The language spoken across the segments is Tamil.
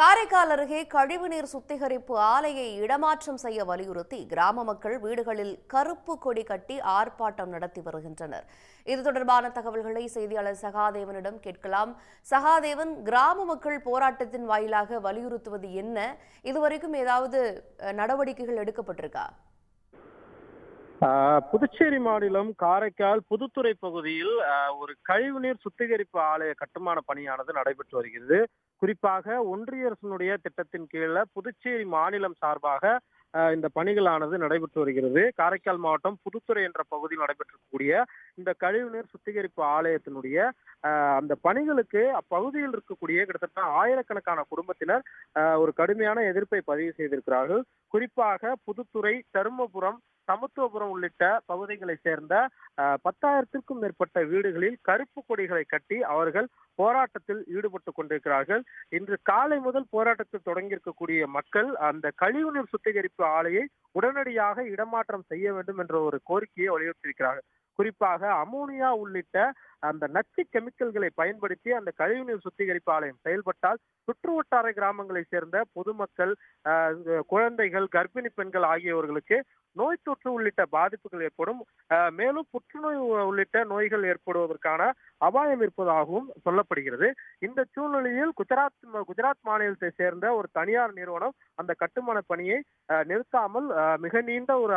காரைக்கால் அருகே கழிவுநீர் சுத்திகரிப்பு ஆலையை இடமாற்றம் செய்ய வலியுறுத்தி கிராம மக்கள் வீடுகளில் கருப்பு கொடி கட்டி ஆர்ப்பாட்டம் நடத்தி வருகின்றனர். இது தொடர்பான தகவல்களை செய்தியாளர் சகாதேவனிடம் கேட்கலாம். சகாதேவன் கிராம மக்கள் போராட்டத்தின் வாயிலாக வலியுறுத்துவது என்ன? இதுவரைக்கும் ஏதாவது நடவடிக்கைகள் எடுக்கப்பட்டிருக்கா? புதுச்சேரி மாநிலம் காரைக்கால் புதுத்துறை பகுதியில் ஒரு கழிவுநீர் சுத்திகரிப்பு ஆலய கட்டுமான பணியானது நடைபெற்று வருகிறது. குறிப்பாக ஒன்றிய அரசினுடைய திட்டத்தின் கீழே புதுச்சேரி மாநிலம் சார்பாக இந்த பணிகளானது நடைபெற்று வருகிறது. காரைக்கால் மாவட்டம் புதுத்துறை என்ற பகுதியில் நடைபெற்றக்கூடிய இந்த கழிவுநீர் சுத்திகரிப்பு ஆலயத்தினுடைய ஆஹ் அந்த பணிகளுக்கு அப்பகுதியில் இருக்கக்கூடிய கிட்டத்தட்ட ஆயிரக்கணக்கான குடும்பத்தினர் ஆஹ் ஒரு கடுமையான எதிர்ப்பை பதிவு செய்திருக்கிறார்கள். குறிப்பாக புதுத்துறை தருமபுரம் சமத்துவபுரம் உள்ளிட்ட பகுதிகளை சேர்ந்த பத்தாயிரத்திற்கும் மேற்பட்ட வீடுகளில் கருப்பு கொடிகளை கட்டி அவர்கள் போராட்டத்தில் ஈடுபட்டு கொண்டிருக்கிறார்கள். இன்று காலை முதல் போராட்டத்தில் தொடங்கியிருக்கக்கூடிய மக்கள் அந்த கழிவுநீர் சுத்திகரிப்பு ஆலையை உடனடியாக இடமாற்றம் செய்ய வேண்டும் என்ற ஒரு கோரிக்கையை வலியுறுத்தியிருக்கிறார்கள். குறிப்பாக அமோனியா உள்ளிட்ட அந்த நச்சு கெமிக்கல்களை பயன்படுத்தி அந்த கழிவுநீர் சுத்திகரிப்பு ஆலயம் செயல்பட்டால் சுற்று வட்டார கிராமங்களை சேர்ந்த பொதுமக்கள் குழந்தைகள் கர்ப்பிணி பெண்கள் ஆகியவர்களுக்கு நோய் தொற்று உள்ளிட்ட பாதிப்புகள் ஏற்படும். மேலும் புற்றுநோய் உள்ளிட்ட நோய்கள் ஏற்படுவதற்கான அபாயம் இருப்பதாகவும் சொல்லப்படுகிறது. இந்த சூழ்நிலையில் குஜராத் குஜராத் மாநிலத்தை சேர்ந்த ஒரு தனியார் நிறுவனம் அந்த கட்டுமான பணியை அஹ், நிறுத்தாமல் மிக நீண்ட ஒரு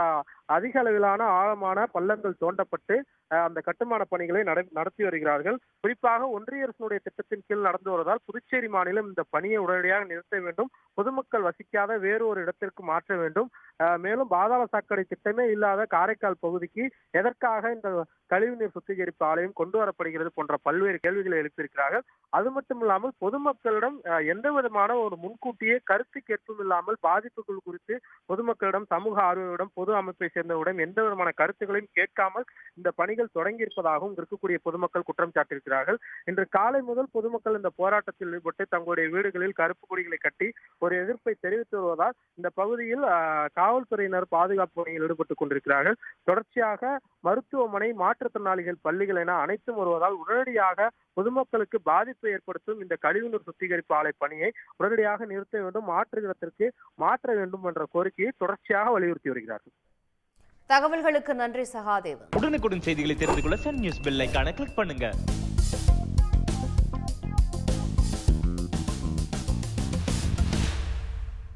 அதிக அளவிலான ஆழமான பள்ளங்கள் தோண்டப்பட்டு அந்த கட்டுமான பணிகளை நட- நடத்தி வருகிறார்கள். குறிப்பாக ஒன்றிய அரசினுடைய திட்டத்தின் கீழ் நடந்து வருவதால் புதுச்சேரி மாநிலம் இந்த பணியை உடனடியாக நிறுத்த வேண்டும். பொதுமக்கள் வசிக்காத வேறு ஒரு இடத்திற்கு மாற்ற வேண்டும். மேலும் பாதாள சாக்கடை திட்டமே இல்லாத காரைக்கால் பகுதிக்கு எதற்காக இந்த கழிவுநீர் சுத்திகரிப்பு ஆலயம் கொண்டு வரப்படுகிறது போன்ற பல்வேறு கேள்விகளை எழுப்பியிருக்கிறார்கள். அது மட்டும் இல்லாமல் பொதுமக்களிடம் எந்த விதமான ஒரு முன்கூட்டியே கருத்து கேட்பும் இல்லாமல் பாதிப்புகள் குறித்து பொதுமக்களிடம் சமூக ஆர்வலரிடம் பொது அமைப்பை சேர்ந்தவரிடம் எந்த விதமான கருத்துக்களையும் கேட்காமல் இந்த பணிகள் பணிகள் தொடங்கியிருப்பதாகவும் இருக்கக்கூடிய பொதுமக்கள் குற்றம் சாட்டியிருக்கிறார்கள். இன்று காலை முதல் பொதுமக்கள் இந்த போராட்டத்தில் ஈடுபட்டு தங்களுடைய வீடுகளில் கருப்பு கொடிகளை கட்டி ஒரு எதிர்ப்பை தெரிவித்து வருவதால் இந்த பகுதியில் காவல்துறையினர் பாதுகாப்பு பணியில் ஈடுபட்டுக் கொண்டிருக்கிறார்கள். தொடர்ச்சியாக மருத்துவமனை மாற்றுத்திறனாளிகள் பள்ளிகள் என அனைத்தும் வருவதால் உடனடியாக பொதுமக்களுக்கு பாதிப்பை ஏற்படுத்தும் இந்த கழிவுநீர் சுத்திகரிப்பு ஆலை பணியை உடனடியாக நிறுத்த வேண்டும் மாற்று இடத்திற்கு மாற்ற வேண்டும் என்ற கோரிக்கையை தொடர்ச்சியாக வலியுறுத்தி வருகிறார்கள். தகவல்களுக்கு நன்றி சகாதேவன். உடனுக்குடன் செய்திகளை தெரிந்து கொள்ள சன் நியூஸ் பெல் கிளிக் பண்ணுங்க.